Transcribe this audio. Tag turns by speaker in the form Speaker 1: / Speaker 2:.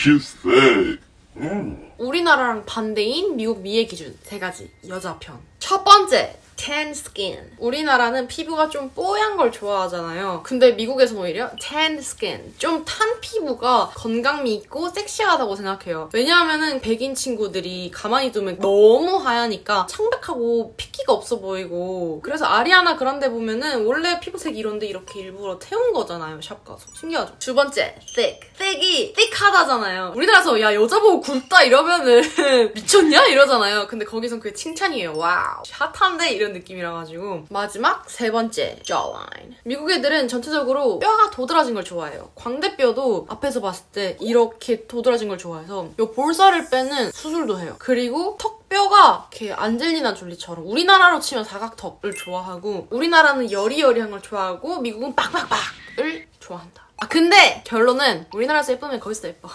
Speaker 1: she's thick.
Speaker 2: 우리나라랑 반대인 미국 미의 기준 세 가지 여자 편. 첫 번째 tan skin. 우리나라는 피부가 좀 뽀얀 걸 좋아하잖아요. 근데 미국에서는 오히려 tan skin. 좀 탄 피부가 건강미 있고 섹시하다고 생각해요. 왜냐하면은 백인 친구들이 가만히 두면 너무 하얘니까 창백하고 핏기가 없어 보이고. 그래서 아리아나 그란데 보면은 원래 피부색이 이런데 이렇게 일부러 태운 거잖아요. 샵 가서. 신기하죠? 두 번째 thick. thick이 thick하다잖아요. 우리나라에서 야 여자 보고 굵다 이러면은 미쳤냐 이러잖아요. 근데 거기선 그게 칭찬이에요. 와우. 핫한데 이런 느낌 이라 가지고 마지막 세 번째 jawline. 미국 애들은 전체적으로 뼈가 도드라진 걸 좋아해요. 광대뼈도 앞에서 봤을 때 이렇게 도드라진 걸 좋아해서 요 볼살을 빼는 수술도 해요. 그리고 턱 뼈가 이렇게 안젤리나 졸리처럼 우리나라로 치면 사각턱을 좋아하고 우리나라는 여리여리한 걸 좋아하고 미국은 빡빡빡을 좋아한다. 아 근데 결론은 우리나라에서 예쁘면 거기서 예뻐.